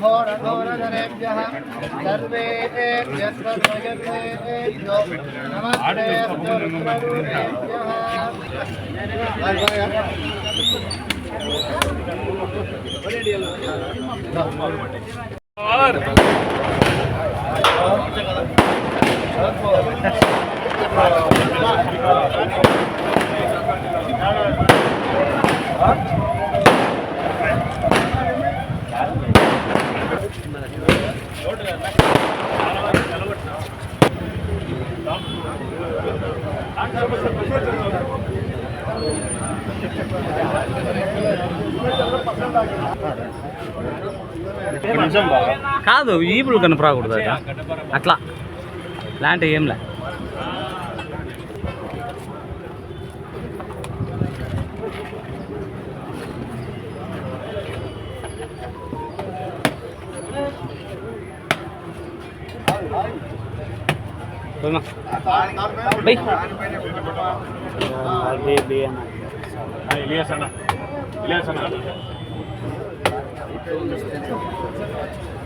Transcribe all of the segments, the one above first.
घोरघोरधरेभ्यः सर्वेभ्यस्वभ्यो नमस्ते भगवतेभ्यः కాదు ఈపులు కనపరాకూడదు అట్లా. లాంటి ఏంలే పోయిమా. పోయ్. ఇలియాస్ అన్న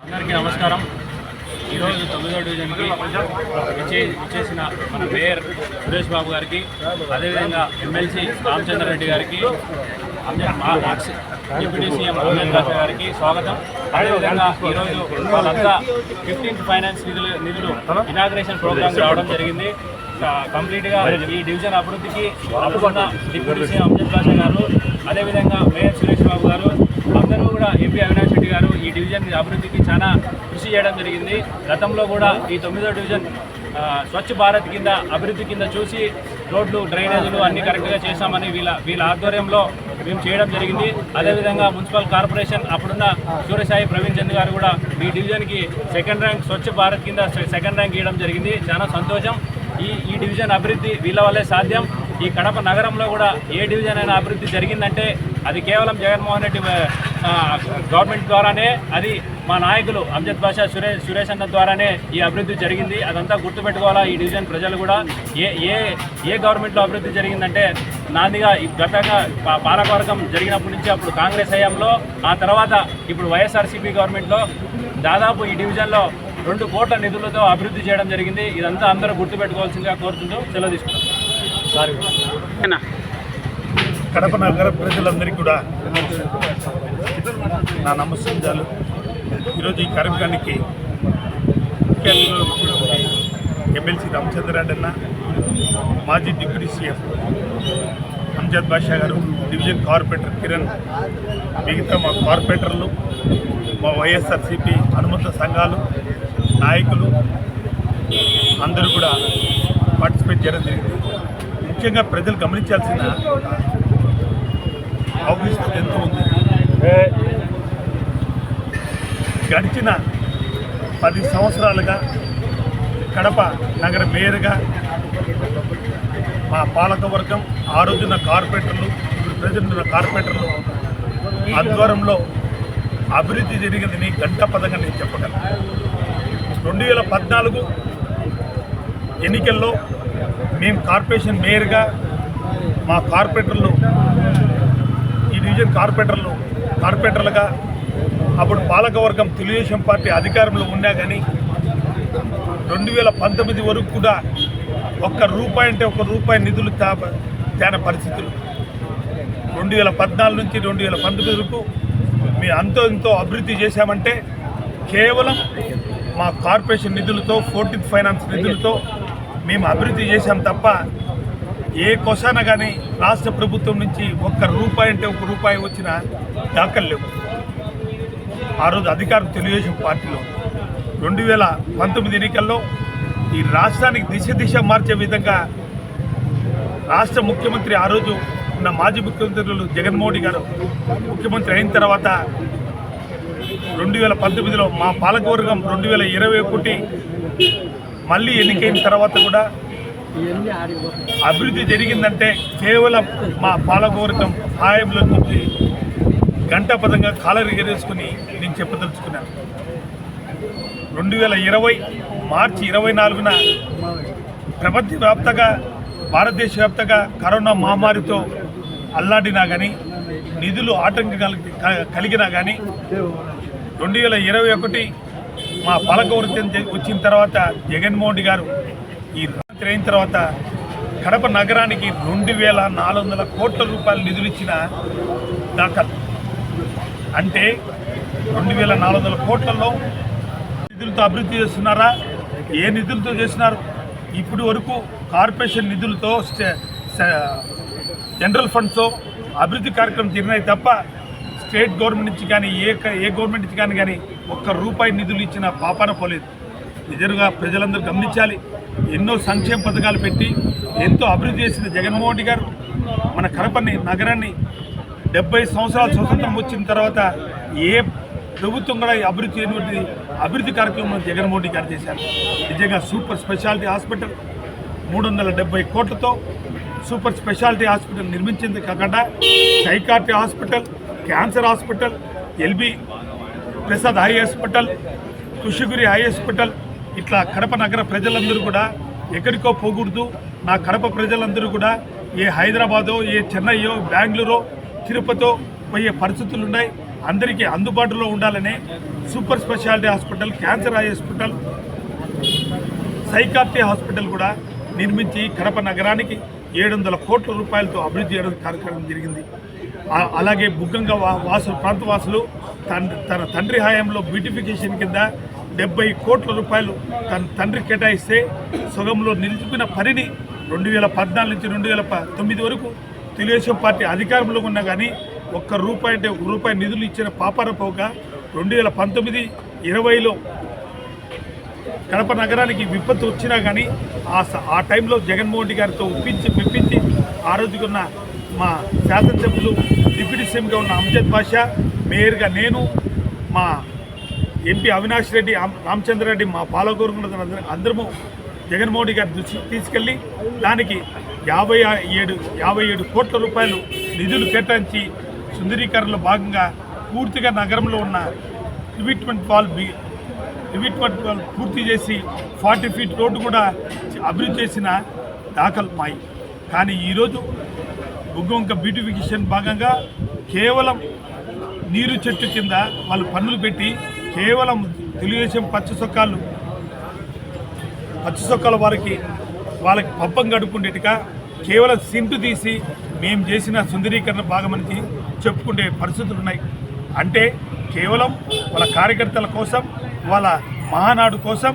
అందరికీ నమస్కారం. ఈరోజు తొమ్మిదో డివిజన్కి ఇచ్చేసిన మన మేయర్ సురేష్ బాబు గారికి అదేవిధంగా ఎమ్మెల్సీ రామచంద్ర రెడ్డి గారికి డిప్యూటీ సీఎం అంజన్ గారికి స్వాగతం. అదేవిధంగా ఈరోజు వాళ్ళంతా ఫిఫ్టీన్త్ ఫైనాన్స్ నిధులు నిధులు ఇనాగ్రేషన్ ప్రోగ్రామ్ రావడం జరిగింది. కంప్లీట్గా ఈ డివిజన్ అభివృద్ధికి అప్పుడున్న డిప్యూటీ సీఎం అంజన్ గారు అదేవిధంగా మేయర్ సురేష్ బాబు గారు అందరూ కూడా ఎంపీ అవినాష్ రెడ్డి గారు ఈ డివిజన్ అభివృద్ధికి చాలా కృషి చేయడం జరిగింది. గతంలో కూడా ఈ తొమ్మిదో డివిజన్ స్వచ్ఛ భారత్ కింద అభివృద్ధి కింద చూసి రోడ్లు డ్రైనేజీలు అన్ని కరెక్ట్గా చేశామని వీళ్ళ వీళ్ళ ఆధ్వర్యంలో మేము చేయడం జరిగింది. అదేవిధంగా మున్సిపల్ కార్పొరేషన్ అప్పుడున్న సూర్యసాయి ప్రవీణ్ చంద్ గారు కూడా ఈ డివిజన్కి సెకండ్ ర్యాంక్ స్వచ్ఛ భారత్ కింద సెకండ్ ర్యాంక్ ఇవ్వడం జరిగింది. చాలా సంతోషం. ఈ ఈ డివిజన్ అభివృద్ధి వీళ్ళ వల్లే సాధ్యం. ఈ కడప నగరంలో కూడా ఏ డివిజన్ అయినా అభివృద్ధి జరిగిందంటే అది కేవలం జగన్మోహన్ రెడ్డి గవర్నమెంట్ ద్వారానే అది మా నాయకులు అంజద్ బాషా సురేష్ సురేష్ అన్న ద్వారానే ఈ అభివృద్ధి జరిగింది. అదంతా గుర్తుపెట్టుకోవాలా ఈ డివిజన్ ప్రజలు కూడా? ఏ ఏ ఏ గవర్నమెంట్లో అభివృద్ధి జరిగిందంటే నాందిగా ఈ గతంగా పాలకవర్గం జరిగినప్పటి నుంచి అప్పుడు కాంగ్రెస్ హయాంలో ఆ తర్వాత ఇప్పుడు వైఎస్ఆర్సీపీ గవర్నమెంట్లో దాదాపు ఈ డివిజన్లో రెండు కోట్ల నిధులతో అభివృద్ధి చేయడం జరిగింది. ఇదంతా అందరూ గుర్తుపెట్టుకోవాల్సిందిగా కోరుతుంటూ సెలవు తీసుకుంటాం కడప నగర ప్రజలందరికీ కూడా నా నమస్కారాలు. ఈరోజు ఈ కార్యక్రమానికి ముఖ్య ఎమ్మెల్సీ రామచంద్రారెడ్డి అన్న మాజీ డిప్యూటీ సీఎం అంజద్ బాషా గారు డివిజన్ కార్పొరేటర్ కిరణ్ మిగతా మా కార్పొరేటర్లు మా వైఎస్ఆర్సీపీ అనుమత సంఘాలు నాయకులు అందరూ కూడా పార్టిసిపేట్ చేయడం జరిగింది. ముఖ్యంగా ప్రజలు గమనించాల్సిన అవకాశం ఎంతో ఉంది. గడిచిన పది సంవత్సరాలుగా కడప నగర మేయర్గా మా పాలకవర్గం ఆ రోజున కార్పొరేటర్లు ప్రజలున్న ఉన్న కార్పొరేటర్లు ఆధ్వర్యంలో అభివృద్ధి జరిగిందని గంట పదంగా నేను చెప్పగలను. రెండు వేల పద్నాలుగు ఎన్నికల్లో మేము కార్పొరేషన్ మేయర్గా మా కార్పొరేటర్లు ఈ డివిజన్ కార్పొరేటర్లు కార్పొరేటర్లుగా అప్పుడు పాలకవర్గం తెలుగుదేశం పార్టీ అధికారంలో ఉన్నా కానీ రెండు వేల పంతొమ్మిది వరకు కూడా ఒక్క రూపాయి అంటే ఒక రూపాయి నిధులు తేన పరిస్థితులు. రెండు వేల పద్నాలుగు నుంచి రెండు వేల పంతొమ్మిది వరకు మీ అంతో ఎంతో అభివృద్ధి చేశామంటే కేవలం మా కార్పొరేషన్ నిధులతో ఫోర్టీన్త్ ఫైనాన్స్ నిధులతో మేము అభివృద్ధి చేశాం తప్ప ఏ కొసాన కానీ రాష్ట్ర ప్రభుత్వం నుంచి ఒక్క రూపాయి అంటే ఒక రూపాయి వచ్చిన దాఖలు లేవు. ఆ రోజు అధికారం తెలుగుదేశం పార్టీలో రెండు వేల పంతొమ్మిది ఎన్నికల్లో ఈ రాష్ట్రానికి దిశ దిశ మార్చే విధంగా రాష్ట్ర ముఖ్యమంత్రి ఆ రోజు ఉన్న మాజీ ముఖ్యమంత్రులు జగన్మోహన్ గారు ముఖ్యమంత్రి అయిన తర్వాత రెండు వేల పంతొమ్మిదిలో మా పాలకవర్గం రెండు వేల ఇరవై ఒకటి మళ్ళీ ఎన్నికైన తర్వాత కూడా అభివృద్ధి జరిగిందంటే కేవలం మా పాలకవర్గం సహాయంలో నుంచి గంటపదంగా కాలర్ ఎగరేసుకుని నేను చెప్పదలుచుకున్నాను. రెండు వేల ఇరవై మార్చి ఇరవై నాలుగున ప్రపంచవ్యాప్తంగా భారతదేశ వ్యాప్తంగా కరోనా మహమ్మారితో అల్లాడినా కానీ నిధులు ఆటంకం కలిగి క- కలిగినా కానీ రెండు వేల ఇరవై ఒకటి మా పాలకవర్గం వచ్చిన తర్వాత జగన్మోహన్ రెడ్డి గారు ఈ రాత్రి అయిన తర్వాత కడప నగరానికి రెండు వేల నాలుగు వందల కోట్ల రూపాయల నిధులు ఇచ్చిన దాఖలు. అంటే రెండు వేల నాలుగు వందల కోట్లలో నిధులతో అభివృద్ధి చేస్తున్నారా? ఏ నిధులతో చేస్తున్నారు ఇప్పటి వరకు కార్పొరేషన్ నిధులతో జనరల్ ఫండ్స్తో అభివృద్ధి కార్యక్రమం జరిగినాయి తప్ప స్టేట్ గవర్నమెంట్ నుంచి కానీ ఏ ఏ గవర్నమెంట్ నుంచి కానీ కానీ ఒక్క రూపాయి నిధులు ఇచ్చిన పాపాన పోలేదు. నిజంగా ప్రజలందరూ గమనించాలి. ఎన్నో సంక్షేమ పథకాలు పెట్టి ఎంతో అభివృద్ధి చేసిన జగన్మోహన్ రెడ్డి గారు. మన కడపని నగరాన్ని డెబ్బై సంవత్సరాల స్వతంత్రం వచ్చిన తర్వాత ఏ ప్రభుత్వం కూడా అభివృద్ధి చేయనటువంటి అభివృద్ధి కార్యక్రమం జగన్మోహన్ రెడ్డి గారు చేశారు. నిజంగా సూపర్ స్పెషాలిటీ హాస్పిటల్ మూడు వందల డెబ్బై కోట్లతో సూపర్ స్పెషాలిటీ హాస్పిటల్ నిర్మించింది కాకుండా psychiatry hospital cancer hospital LB Prasad eye hospital కుషిగురి eye hospital ఇట్లా కడప నగర ప్రజలందరూ కూడా ఎక్కడికో పోకూడదు. నా కడప ప్రజలందరూ కూడా ఏ హైదరాబాదో ఏ చెన్నైయో బెంగళూరో తిరుపతితో పోయే పరిస్థితులు ఉన్నాయి అందరికీ అందుబాటులో ఉండాలని super speciality hospital cancer eye hospital psychiatry hospital కూడా నిర్మించి కడప నగరానికి ఏడు వందల కోట్ల రూపాయలతో అభివృద్ధి చేయడం కార్యక్రమం జరిగింది. అలాగే బుగ్గంగా వా వాసులు ప్రాంతవాసులు తన తన తండ్రి హయాంలో బ్యూటిఫికేషన్ కింద డెబ్బై కోట్ల రూపాయలు తన తండ్రి కేటాయిస్తే సొగంలో నిలిచిపోయిన పనిని రెండు వేల పద్నాలుగు నుంచి రెండు వేల ప- తొమ్మిది వరకు తెలుగుదేశం పార్టీ అధికారంలో ఉన్నా కానీ ఒక్క రూపాయి అంటే రూపాయి నిధులు ఇచ్చిన పాపారపోక రెండు వేల పంతొమ్మిది ఇరవైలో కడప నగరానికి విపత్తు వచ్చినా కానీ ఆ స- ఆ టైంలో జగన్మోహన్ రెడ్డి గారితో ఒప్పించి మెప్పించి ఆ రోజుకున్న మా శాసనసభ్యులు డిప్యూటీ సీఎంగా ఉన్న అంజద్ బాషా మేయర్గా నేను మా ఎంపీ అవినాష్ రెడ్డి రామచంద్రారెడ్డి మా పాలకూరుకున్న అందరము జగన్మోహన్ రెడ్డి గారి దృష్టికి తీసుకెళ్ళి దానికి యాభై ఏడు యాభై ఏడు కోట్ల రూపాయలు నిధులు కేటాయించి సుందరీకరణలో భాగంగా పూర్తిగా నగరంలో ఉన్న revetment wall B revetment wall పూర్తి చేసి ఫార్టీ ఫీట్ రోడ్డు కూడా అభివృద్ధి చేసిన దాఖలు మాయి కానీ ఈరోజు బుగ్గొంక బ్యూటిఫికేషన్ భాగంగా కేవలం నీరు చెట్టు కింద వాళ్ళు పన్నులు పెట్టి కేవలం తెలుగుదేశం పచ్చ సొక్కాలు పచ్చ సొక్కాల వారికి వాళ్ళకి పబ్బం గడుపుకునేట్టుగా కేవలం సింటు తీసి మేము చేసిన సుందరీకరణ భాగమని చెప్పుకునే పరిస్థితులు ఉన్నాయి. అంటే కేవలం వాళ్ళ కార్యకర్తల కోసం వాళ్ళ మహానాడు కోసం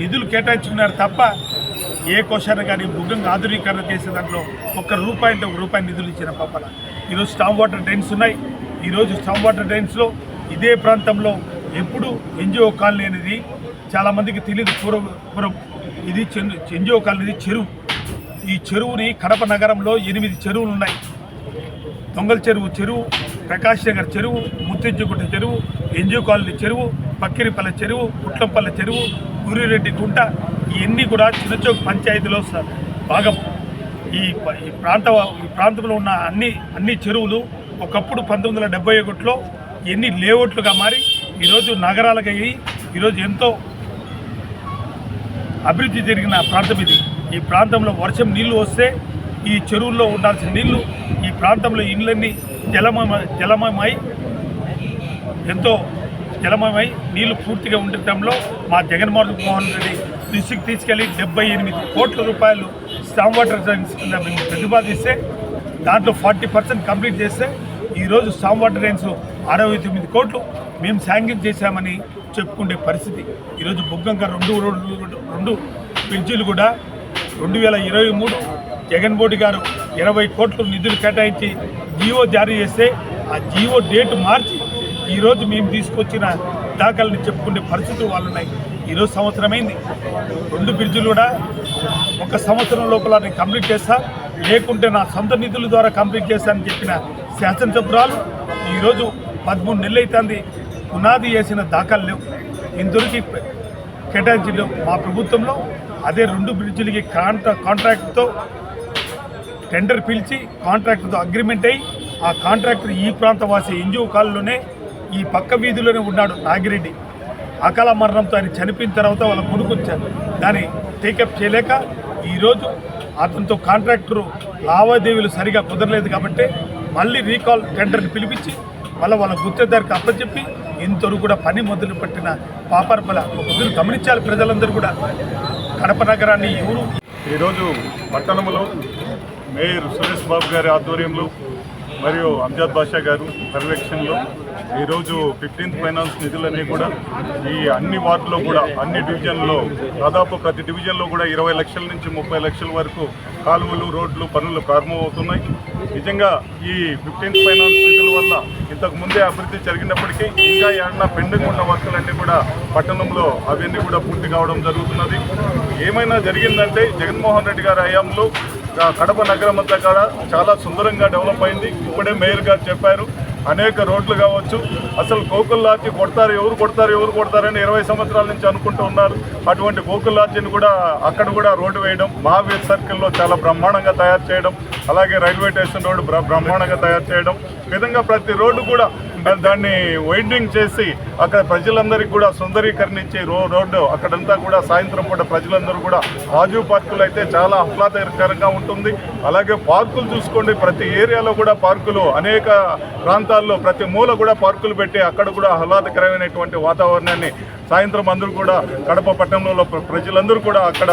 నిధులు కేటాయించుకున్నారు తప్ప ఏ కోశాన్ని కానీ మృగంగా ఆధునీకరణ చేసే దాంట్లో ఒక్క రూపాయి అంటే ఒక రూపాయి నిధులు ఇచ్చిన పప్పన. ఈరోజు స్టామ్ వాటర్ డ్రైన్స్ ఉన్నాయి. ఈరోజు స్టామ్ వాటర్ డ్రైన్స్లో ఇదే ప్రాంతంలో ఎప్పుడు ఎన్జిఓ కాలనీ అనేది చాలామందికి తెలియదు పూర్వ పూర్వ ఇది చెన్- ఎన్జిఓ కాలనీ చెరువు. ఈ చెరువుని కడప నగరంలో ఎనిమిది చెరువులు ఉన్నాయి దొంగల చెరువు చెరువు ప్రకాష్ నగర్ చెరువు ముత్తించుగుట్ట చెరువు ఎన్జిఓ కాలనీ చెరువు పక్కిరిపల్లె చెరువు పుట్లంపల్లె చెరువు గురిరెడ్డి గుంట ఇవన్నీ కూడా చిన్నచౌక్ పంచాయతీలో భాగం. ఈ ఈ ప్రాంత ఈ ప్రాంతంలో ఉన్న అన్ని అన్ని చెరువులు ఒకప్పుడు పంతొమ్మిది వందల డెబ్బై ఒకటిలో ఎన్ని లేఅవుట్లుగా మారి ఈరోజు నగరాలుగా అయ్యి ఈరోజు ఎంతో అభివృద్ధి జరిగిన ప్రాంతం ఇది. ఈ ప్రాంతంలో వర్షం నీళ్ళు వస్తే ఈ చెరువుల్లో ఉండాల్సిన నీళ్ళు ఈ ప్రాంతంలో ఇళ్ళన్నీ జలమయ జలమయమై ఎంతో జలమయమై నీళ్ళు పూర్తిగా ఉండటంలో మా జగన్మోహన్ రెడ్డి దృష్టికి తీసుకెళ్ళి డెబ్బై ఎనిమిది కోట్ల రూపాయలు స్టామ్ వాటర్ ట్యాంక్స్ కింద మేము ప్రతిపాదిస్తే దాంట్లో ఫార్టీ పర్సెంట్ కంప్లీట్ చేస్తే ఈరోజు స్టామ్ వాటర్ రైన్స్ అరవై తొమ్మిది కోట్లు మేము శాంక్షన్ చేశామని చెప్పుకునే పరిస్థితి. ఈరోజు బుగ్గంక రెండు రోడ్లు రెండు బ్రిడ్జిలు కూడా రెండు వేల ఇరవై మూడు జగన్ మోడీ గారు ఇరవై కోట్లు నిధులు కేటాయించి జీవో జారీ చేస్తే ఆ జీవో డేట్ మార్చి ఈరోజు మేము తీసుకొచ్చిన దాఖలని చెప్పుకునే పరిస్థితి వాళ్ళు ఉన్నాయి. ఈరోజు సంవత్సరమైంది. రెండు బ్రిడ్జులు కూడా ఒక సంవత్సరం లోపల నేను కంప్లీట్ చేస్తా. లేకుంటే నా సొంత నిధుల ద్వారా కంప్లీట్ చేస్తానని చెప్పిన శాసనసభ్యురాలు ఈరోజు పదమూడు నెలలు అవుతుంది పునాది వేసిన దాఖలు లేవు. ఇందరికి కేటాయించలేవు మా ప్రభుత్వంలో. అదే రెండు బ్రిడ్జిలకి కాంట్రా కాంట్రాక్ట్తో టెండర్ పిలిచి కాంట్రాక్టర్తో అగ్రిమెంట్ అయ్యి ఆ కాంట్రాక్టర్ ఈ ప్రాంత వాసి ఎన్జిఓ కాలంలోనే ఈ పక్క వీధిలోనే ఉన్నాడు నాగిరెడ్డి. అకాల మరణంతో ఆయన చనిపోయిన తర్వాత వాళ్ళ కొడుకు వచ్చారు. దాన్ని టేకప్ చేయలేక ఈరోజు అతనితో కాంట్రాక్టరు లావాదేవీలు సరిగా కుదరలేదు కాబట్టి మళ్ళీ రీకాల్ టెండర్ని పిలిపించి మళ్ళీ వాళ్ళ గుత్తేదారికి అప్పచెప్పి ఇంతవరకు కూడా పని మొదలు పెట్టిన పాపర్పల మొదలు గమనించాలి ప్రజలందరూ కూడా. కడప నగరాన్ని ఎవరు? ఈరోజు పట్టణంలో మేయర్ సురేష్ బాబు గారి ఆధ్వర్యంలో మరియు అంజాద్ బాషా గారు పర్యవేక్షణలో ఈరోజు ఫిఫ్టీన్త్ ఫైనాన్స్ నిధులన్నీ కూడా ఈ అన్ని వార్డులో కూడా అన్ని డివిజన్లో దాదాపు ప్రతి డివిజన్లో కూడా ఇరవై లక్షల నుంచి ముప్పై లక్షల వరకు కాలువలు రోడ్లు పనులు ప్రారంభమవుతున్నాయి నిజంగా ఈ ఫిఫ్టీన్త్ ఫైనాన్స్ నిధుల వల్ల ఇంతకు ముందే అభివృద్ధి జరిగినప్పటికీ ఇంకా ఏమన్నా పెండింగ్ ఉన్న వర్కులన్నీ కూడా పట్టణంలో అవన్నీ కూడా పూర్తి కావడం జరుగుతున్నది. ఏమైనా జరిగిందంటే జగన్మోహన్ రెడ్డి గారి హయాంలో కడప నగరం అంతా కూడా చాలా సుందరంగా డెవలప్ అయింది. ఇప్పుడే మేయర్ గారు చెప్పారు. అనేక రోడ్లు కావచ్చు. అసలు గోకుల్లాడ్జి కొడతారు ఎవరు కొడతారు ఎవరు కొడతారని ఇరవై సంవత్సరాల నుంచి అనుకుంటూ ఉన్నారు. అటువంటి గోకుల్లాడ్జిని కూడా అక్కడ కూడా రోడ్డు వేయడం మహావీర్ సర్కిల్లో చాలా బ్రహ్మాండంగా తయారు చేయడం అలాగే రైల్వే స్టేషన్ రోడ్డు బ్ర- బ్రహ్మాండంగా తయారు చేయడం. విధంగా ప్రతి రోడ్డు కూడా దాన్ని వైండింగ్ చేసి అక్కడ ప్రజలందరికీ కూడా సుందరీకరణ ఇచ్చి రో రోడ్డు. అక్కడంతా కూడా సాయంత్రం పూట ప్రజలందరూ కూడా రాజీవ్ పార్కులు అయితే చాలా ఆహ్లాదకరంగా ఉంటుంది. అలాగే పార్కులు చూసుకోండి. ప్రతి ఏరియాలో కూడా పార్కులు అనేక ప్రాంతాల్లో ప్రతి మూల కూడా పార్కులు పెట్టి అక్కడ కూడా ఆహ్లాదకరమైనటువంటి వాతావరణాన్ని సాయంత్రం అందరూ కూడా కడప పట్టణంలో ప్రజలందరూ కూడా అక్కడ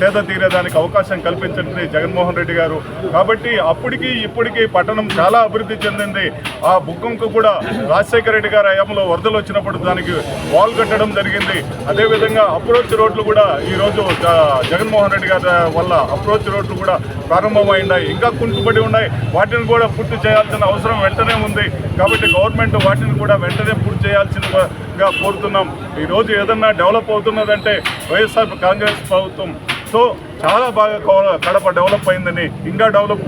సేద తీరేదానికి అవకాశం కల్పించింది జగన్మోహన్ రెడ్డి గారు. కాబట్టి అప్పటికి ఇప్పటికీ పట్టణం చాలా అభివృద్ధి చెందింది. ఆ బుక్కంకు కూడా రాజశేఖర రెడ్డి గారి హయాంలో వరదలు వచ్చినప్పుడు దానికి వాల్ కట్టడం జరిగింది. అదేవిధంగా అప్రోచ్ రోడ్లు కూడా ఈరోజు జ- జగన్మోహన్ రెడ్డి గారి వల్ల అప్రోచ్ రోడ్లు కూడా ప్రారంభమైన్నాయి ఇంకా కుంటుపడి ఉన్నాయి. వాటిని కూడా పూర్తి చేయాల్సిన అవసరం వెంటనే ఉంది. కాబట్టి గవర్నమెంట్ వాటిని కూడా వెంటనే పూర్తి చేయాల్సిందిగా కోరుతున్నాం. ఈరోజు ఏదన్నా డెవలప్ అవుతున్నదంటే వైఎస్ఆర్ కాంగ్రెస్ ప్రభుత్వం. సో చాలా బాగా కడప డెవలప్ అయిందని ఇంకా డెవలప్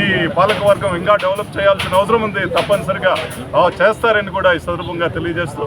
ఈ పాలకవర్గం ఇంకా డెవలప్ చేయాల్సిన అవసరం ఉంది తప్పనిసరిగా. చేస్తారని కూడా ఈ సందర్భంగా తెలియజేస్తూ